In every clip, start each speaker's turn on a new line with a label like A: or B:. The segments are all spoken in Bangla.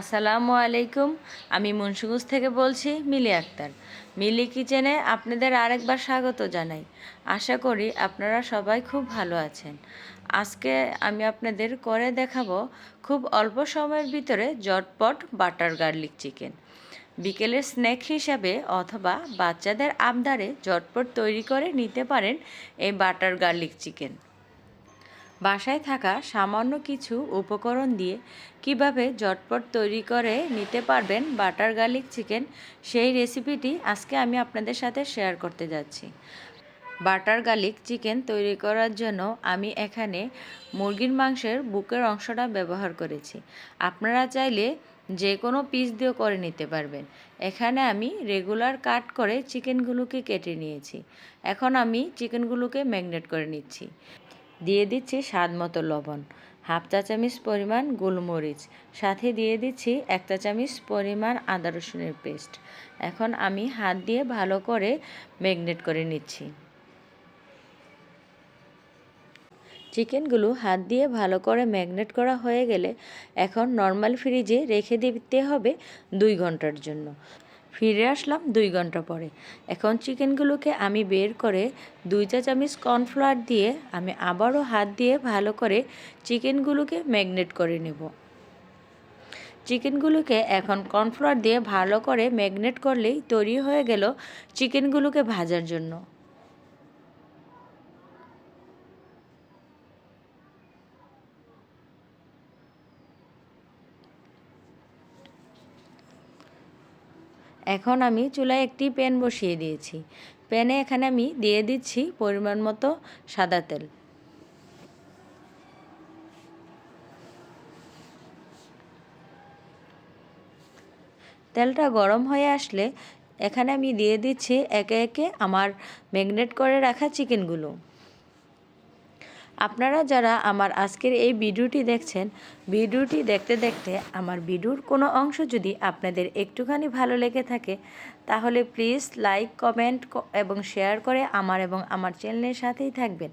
A: আসসালামু আলাইকুম। আমি মুন্সিগঞ্জ থেকে বলছি মিলি আক্তার। মিলি কিচেনে আপনাদের আরেকবার স্বাগত জানাই। আশা করি আপনারা সবাই খুব ভালো আছেন। আজকে আমি আপনাদের করে দেখাবো খুব অল্প সময়ের ভিতরে জটপট বাটার গার্লিক চিকেন। বিকেলের স্ন্যাক হিসাবে অথবা বাচ্চাদের আবদারে জটপট তৈরি করে নিতে পারেন এই বাটার গার্লিক চিকেন। বাসায় থাকা সামান্য কিছু উপকরণ দিয়ে কীভাবে ঝটপট তৈরি করে নিতে পারবেন বাটার গার্লিক চিকেন, সেই রেসিপিটি আজকে আমি আপনাদের সাথে শেয়ার করতে যাচ্ছি। বাটার গার্লিক চিকেন তৈরি করার জন্য আমি এখানে মুরগির মাংসের বুকের অংশটা ব্যবহার করেছি। আপনারা চাইলে যে কোনো পিস দিয়েও করে নিতে পারবেন। এখানে আমি রেগুলার কাট করে চিকেনগুলোকে কেটে নিয়েছি। এখন আমি চিকেনগুলোকে ম্যাগনেট করে নিচ্ছি। দিয়ে দিচ্ছি স্বাদ মতো লবণ। হাফ চা চামচ পরিমাণ গোলমরিচ। সাথে দিয়ে দিচ্ছি এক চা চামচ পরিমাণ আদা রসুনের পেস্ট। এখন আমি হাত দিয়ে ভালো করে ম্যাগনেট করে নিচ্ছি। চিকেনগুলো হাত দিয়ে ভালো করে ম্যাগনেট করা হয়ে গেলে এখন নর্মাল ফ্রিজে রেখে দিতে হবে দুই ঘণ্টার জন্য। ফিরে আসলাম দুই ঘণ্টা পরে। এখন চিকেনগুলোকে আমি বের করে দুই চা চামচ কর্নফ্লাওয়ার দিয়ে আমি আবারও হাত দিয়ে ভালো করে চিকেনগুলোকে ম্যাগনেট করে নেব। চিকেনগুলোকে এখন কর্নফ্লাওয়ার দিয়ে ভালো করে ম্যাগনেট করলেই তৈরি হয়ে গেল চিকেনগুলোকে ভাজার জন্য। এখন আমি চুলায় একটি প্যান বসিয়ে দিয়েছি। প্যানে এখানে আমি দিয়ে দিচ্ছি পরিমাণ মতো সাদা তেল। তেলটা গরম হয়ে আসলে এখানে আমি দিয়ে দিচ্ছি একে একে আমার ম্যাগনেট করে রাখা চিকেনগুলো। আপনারা যারা আমার আজকের এই ভিডিওটি দেখছেন, ভিডিওটি দেখতে দেখতে আমার ভিডিওর কোনো অংশ যদি আপনাদের একটুখানি ভালো লেগে থাকে, তাহলে প্লিজ লাইক, কমেন্ট এবং শেয়ার করে আমার এবং আমার চ্যানেলের সাথেই থাকবেন।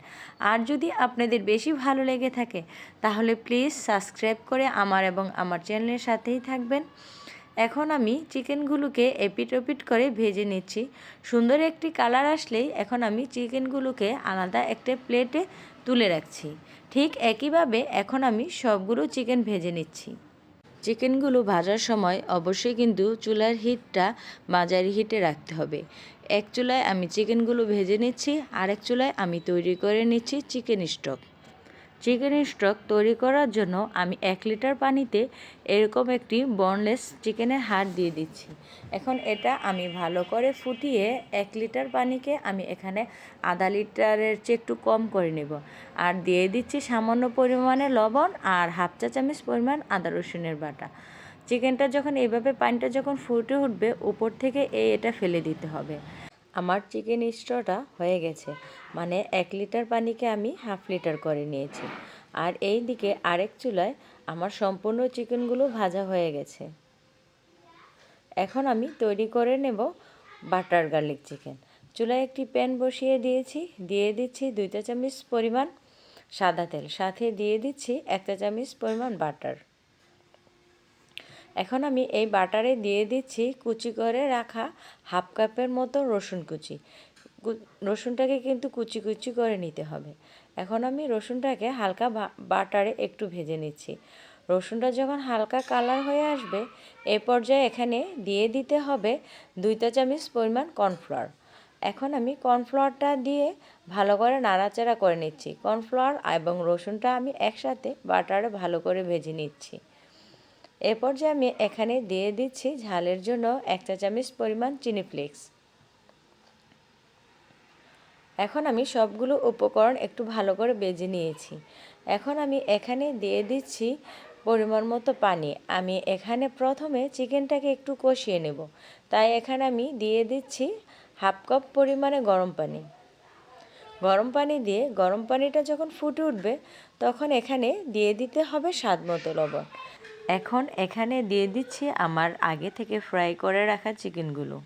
A: আর যদি আপনাদের বেশি ভালো লেগে থাকে, তাহলে প্লিজ সাবস্ক্রাইব করে আমার এবং আমার চ্যানেলের সাথেই থাকবেন। এখন আমি চিকেনগুলোকে এপিট ওপিট করে ভেজে নিচ্ছি। সুন্দর একটি কালার আসলেই এখন আমি চিকেনগুলোকে আলাদা একটা প্লেটে তুলে রাখছি। ঠিক একইভাবে এখন আমি সবগুলো চিকেন ভেজে নিচ্ছি। চিকেনগুলো ভাজার সময় অবশ্যই কিন্তু চুলার হিটটা মাঝারি হিটে রাখতে হবে। এক চুলায় আমি চিকেনগুলো ভেজে নিচ্ছি, আরেক চুলায় আমি তৈরি করে নিচ্ছি চিকেন স্টক। চিকেন স্টক তৈরি করার জন্য আমি এক লিটার পানিতে এরকম একটি বনলেস চিকেনের হাড় দিয়ে দিচ্ছি। এখন এটা আমি ভালো করে ফুটিয়ে এক লিটার পানিকে আমি এখানে আধা লিটারের চেয়ে একটু কম করে নেব। আর দিয়ে দিচ্ছি সামান্য পরিমাণে লবণ আর হাফ চা চামচ পরিমাণ আদা রসুনের বাটা। চিকেনটা যখন এইভাবে পানিটা যখন ফুটে উঠবে, উপর থেকে এই এটা ফেলে দিতে হবে। আমার চিকেন স্টোটা হয়ে গেছে। মানে এক লিটার পানিকে আমি হাফ লিটার করে নিয়েছি। আর এই দিকে আরেক চুলায় আমার সম্পূর্ণ চিকেনগুলো ভাজা হয়ে গেছে। এখন আমি তৈরি করে নেব বাটার গার্লিক চিকেন। চুলায় একটি প্যান বসিয়ে দিয়েছি। দিয়ে দিচ্ছি দুইটা চামচ পরিমাণ সাদা তেল। সাথে দিয়ে দিচ্ছি একটা চামচ পরিমাণ বাটার। এখন আমি এই বাটারে দিয়ে দিচ্ছি কুচি করে রাখা হাফ কাপের মতো রসুন কুচি। রসুনটাকে কিন্তু কুচি কুচি করে নিতে হবে। এখন আমি রসুনটাকে হালকা বাটারে একটু ভেজে নিচ্ছি। রসুনটা যখন হালকা কালার হয়ে আসবে, এ পর্যায়ে এখানে দিয়ে দিতে হবে দুইটা চামচ পরিমাণ কর্নফ্লাওয়ার। এখন আমি কর্নফ্লাওয়ারটা দিয়ে ভালো করে নাড়াচাড়া করে নিচ্ছি। কর্নফ্লাওয়ার এবং রসুনটা আমি একসাথে বাটারে ভালো করে ভেজে নিচ্ছি। এ পর্যায়ে আমি এখানে দিয়ে দিচ্ছি ঝালের জন্য এক চা চামচ পরিমাণ চিনি ফ্লেক্স। এখন আমি সবগুলো উপকরণ একটু ভালো করে বেজে নিয়েছি। এখন আমি এখানে দিয়ে দিচ্ছি পরিমাণ মতো পানি। আমি এখানে প্রথমে চিকেনটাকে একটু কষিয়ে নেব। তাই এখানে আমি দিয়ে দিচ্ছি হাফ কাপ পরিমাণে গরম পানি। গরম পানি দিয়ে গরম পানিটা যখন ফুটে উঠবে, তখন এখানে দিয়ে দিতে হবে স্বাদ মতো লবণ। এখন এখানে দিয়ে দিচ্ছি আমার আগে থেকে ফ্রাই করে রাখা চিকেনগুলো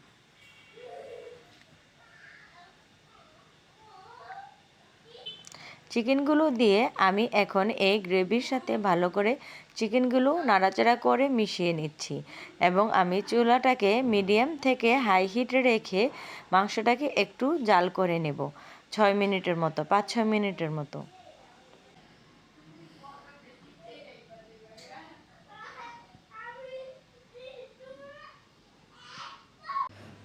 A: চিকেনগুলো দিয়ে আমি এখন এই গ্রেভির সাথে ভালো করে চিকেনগুলো নাড়াচাড়া করে মিশিয়ে নিচ্ছি এবং আমি চুলাটাকে মিডিয়াম থেকে হাই হিটে রেখে মাংসটাকে একটু জাল করে নেব, ছয় মিনিটের মতো পাঁচ ছয় মিনিটের মতো।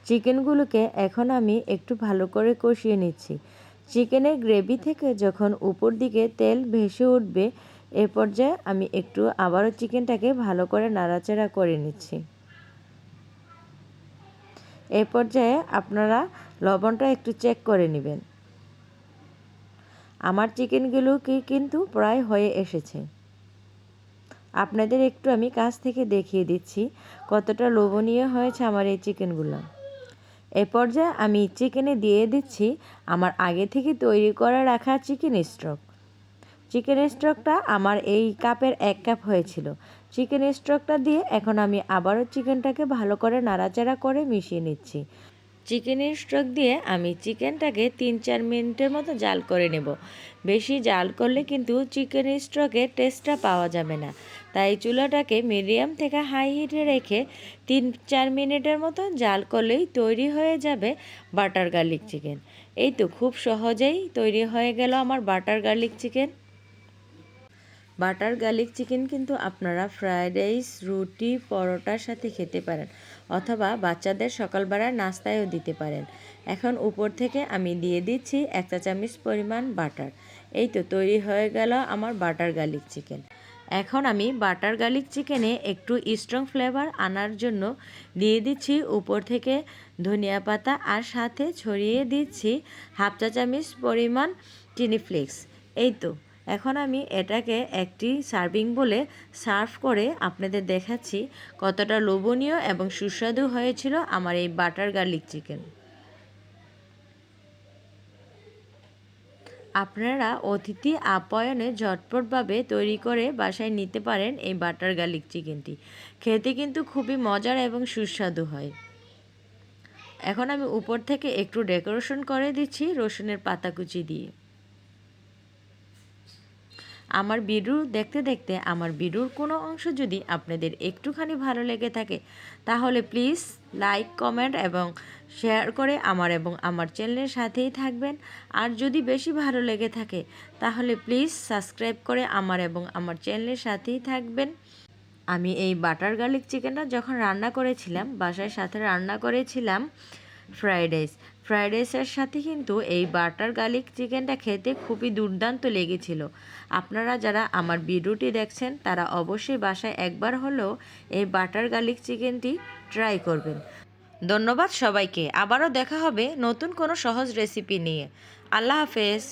A: চিকেনগুলোকে এখন আমি একটু ভালো করে কষিয়ে নিচ্ছি। চিকেনের গ্রেভি থেকে যখন উপর দিকে তেল ভেসে উঠবে, এ পর্যায়ে আমি একটু আবারও চিকেনটাকে ভালো করে নাড়াচাড়া করে নিচ্ছি। এ পর্যায়ে আপনারা লবণটা একটু চেক করে নেবেন। আমার চিকেনগুলো কি কিন্তু প্রায় হয়ে এসেছে। আপনাদের একটু আমি কাছ থেকে দেখিয়ে দিচ্ছি কতটা লোভনীয় হয়েছে আমার এই চিকেনগুলো। এ পর্যায়ে আমি চিকেনে দিয়ে দিচ্ছি আমার আগে থেকে তৈরি করে রাখা চিকেন স্ট্রক। চিকেন স্ট্রকটা আমার এই কাপের এক কাপ হয়েছিল। চিকেন স্ট্রকটা দিয়ে এখন আমি আবারও চিকেনটাকে ভালো করে নাড়াচাড়া করে মিশিয়ে নিচ্ছি। চিকেনের স্টক দিয়ে আমি চিকেনটাকে তিন চার মিনিটের মতো জাল করে নেব। বেশি জাল করলে কিন্তু চিকেন স্টকের টেস্টটা পাওয়া যাবে না। তাই চুলাটাকে মিডিয়াম থেকে হাই হিটে রেখে তিন চার মিনিটের মতো জাল করলেই তৈরি হয়ে যাবে বাটার গার্লিক চিকেন এই তো খুব সহজেই তৈরি হয়ে গেল আমার butter garlic chicken butter garlic chicken কিন্তু আপনারা ফ্রায়েড রাইস রুটি, পরোটার সাথে খেতে পারেন। অথবা বাচ্চাদের সকালবেলার নাস্তায়ও দিতে পারেন। এখন উপর থেকে আমি দিয়ে দিচ্ছি এক চা চামচ পরিমাণ বাটার। এই তো তৈরি হয়ে গেল আমার বাটার গার্লিক চিকেন। এখন আমি বাটার গার্লিক চিকেনে একটু স্ট্রং ফ্লেভার আনার জন্য দিয়ে দিচ্ছি উপর থেকে ধনিয়া পাতা আর সাথে ছড়িয়ে দিচ্ছি হাফ চা চামচ পরিমাণ চিনি ফ্লেক্স এই তো এখন আমি এটাকে একটি সার্ভিং বলে সার্ভ করে আপনাদের দেখাচ্ছি কতটা লোভনীয় এবং সুস্বাদু হয়েছিল আমার এই বাটার গার্লিক চিকেন। আপনারা অতিথি আপ্যায়নে ঝটপটভাবে তৈরি করে বাসায় নিতে পারেন এই বাটার গার্লিক চিকেনটি। খেতে কিন্তু খুবই মজার এবং সুস্বাদু হয়। এখন আমি উপর থেকে একটু ডেকোরেশন করে দিচ্ছি রসুনের পাতা কুচি দিয়ে। আমার ভিডিও দেখতে দেখতে আমার ভিডিওর কোনো অংশ যদি আপনাদের একটুখানি ভালো লেগে থাকে, তাহলে প্লিজ লাইক কমেন্ট এবং শেয়ার করে আমার এবং আমার চ্যানেলের সাথেই থাকবেন। আর যদি বেশি ভালো লেগে থাকে, তাহলে প্লিজ সাবস্ক্রাইব করে আমার এবং আমার চ্যানেলের সাথেই থাকবেন। আমি এই বাটার গার্লিক চিকেনটা যখন রান্না করেছিলাম বাসার সাথে রান্না করেছিলাম ফ্রাইড রাইস ফ্রাইড রাইসের সাথে কিন্তু এই বাটার গার্লিক চিকেনটা খেতে খুবই দুর্দান্ত লেগেছিল। আপনারা যারা আমার ভিডিওটি দেখছেন, তারা অবশ্যই বাসায় একবার হলেও এই বাটার গার্লিক চিকেনটি ট্রাই করবেন। ধন্যবাদ সবাইকে। আবারও দেখা হবে নতুন কোনো সহজ রেসিপি নিয়ে। আল্লাহ হাফেজ।